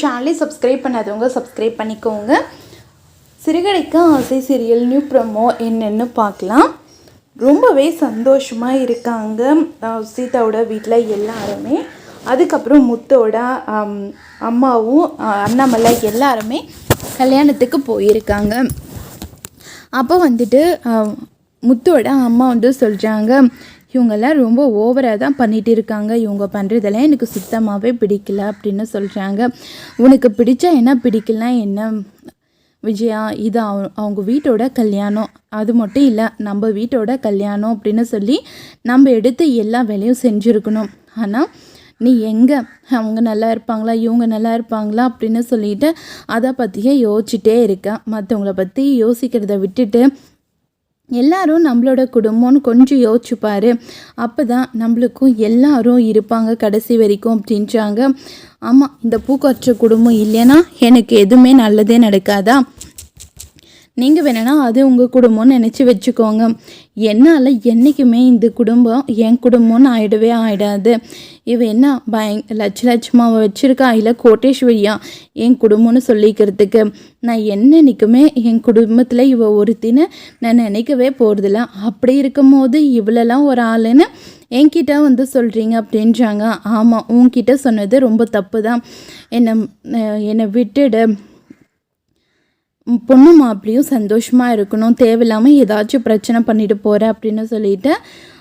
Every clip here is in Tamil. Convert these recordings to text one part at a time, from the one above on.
சேனலே சப்ஸ்கிரைப் பண்ணாதவங்க சப்ஸ்கிரைப் பண்ணிக்கோங்க. சிறுகடைக்கு ஆசை சீரியல் நியூ ப்ரமோ என்னென்னு பார்க்கலாம். ரொம்பவே சந்தோஷமாக இருக்காங்க சீதாவோட வீட்டில் எல்லாருமே. அதுக்கப்புறம் முத்தோட அம்மாவும் அண்ணாமலை எல்லாருமே கல்யாணத்துக்கு போயிருக்காங்க. அப்போ வந்துட்டு முத்தோட அம்மா வந்து சொல்கிறாங்க இவங்கெல்லாம் ரொம்ப ஓவராக தான் பண்ணிகிட்டு இருக்காங்க இவங்க பண்ணுறதெல்லாம் எனக்கு சுத்தமாகவே பிடிக்கல அப்படின்னு சொல்கிறாங்க உனக்கு பிடிச்சா என்ன பிடிக்கலனா என்ன? விஜயா இது அவ- அவங்க வீட்டோட கல்யாணம். அது மட்டும் இல்லை நம்ம வீட்டோட கல்யாணம் அப்படின்னு சொல்லி நம்ம எடுத்து எல்லா வேலையும் செஞ்சுருக்கணும். ஆனால் நீ எங்கே? அவங்க நல்லா இருப்பாங்களா? இவங்க நல்லா இருப்பாங்களா? அப்படின்னு சொல்லிட்டு அதை பற்றியே யோசிச்சுட்டே இருக்கேன் மற்றவங்கள பற்றி யோசிக்கிறத விட்டுட்டு எல்லாரும் நம்மளோட குடும்பம்னு கொஞ்சம் யோசிச்சுப்பார். அப்போ தான் நம்மளுக்கும் எல்லாரும் இருப்பாங்க கடைசி வரைக்கும் அப்படின்றாங்க. ஆமாம் இந்த பூக்கொற்ற குடும்பம் இல்லைன்னா எனக்கு எதுவுமே நல்லதே நடக்காதா? நீங்கள் வேணும்னா அது உங்கள் குடும்பம்னு நினச்சி வச்சுக்கோங்க. என்னால் என்றைக்குமே இந்த குடும்பம் என் குடும்பம்னு ஆகிடவே ஆயிடாது. இவ என்ன பய லட்ச லட்சமாக வச்சுருக்கா? இல்லை கோட்டேஸ்வரியா? என் குடும்பம்னு சொல்லிக்கிறதுக்கு. நான் என்னைக்குமே என் குடும்பத்தில் இவ ஒருத்தின்னு நான் நினைக்கவே போகிறதில்ல அப்படி இருக்கும்போது இவ்வளோலாம் ஒரு ஆளுன்னு என்கிட்ட வந்து சொல்கிறீங்க அப்படின்றாங்க. ஆமாம் உன்கிட்ட சொன்னது ரொம்ப தப்பு தான் என்னை என்னை விட்டுடு. பொண்ணு மாப்பிளையும் சந்தோஷமாக இருக்கணும் தேவையில்லாமல் ஏதாச்சும் பிரச்சனை பண்ணிட்டு போகிற அப்படின்னு சொல்லிட்டு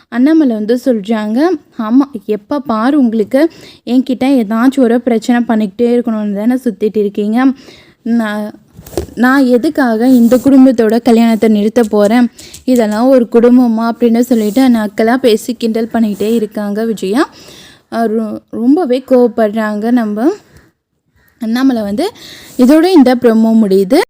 அண்ணாமலை வந்து சொல்கிறாங்க ஆமாம் எப்போ பாரு உங்களுக்கு என்கிட்ட ஏதாச்சும் ஒரு பிரச்சனை பண்ணிக்கிட்டே இருக்கணும்னு தானே சுற்றிட்டு இருக்கீங்க. நான் நான் எதுக்காக இந்த குடும்பத்தோட கல்யாணத்தை நிறுத்த போகிறேன் இதெல்லாம் ஒரு குடும்பமா அப்படின்னு சொல்லிட்டு நக்கலாக பேசி கிண்டல் பண்ணிக்கிட்டே இருக்காங்க விஜயா. ரொ- ரொம்பவே கோவப்படுறாங்க நம்ம. அண்ணாமலை வந்து இதோட இந்த ப்ரொமோ முடியுது.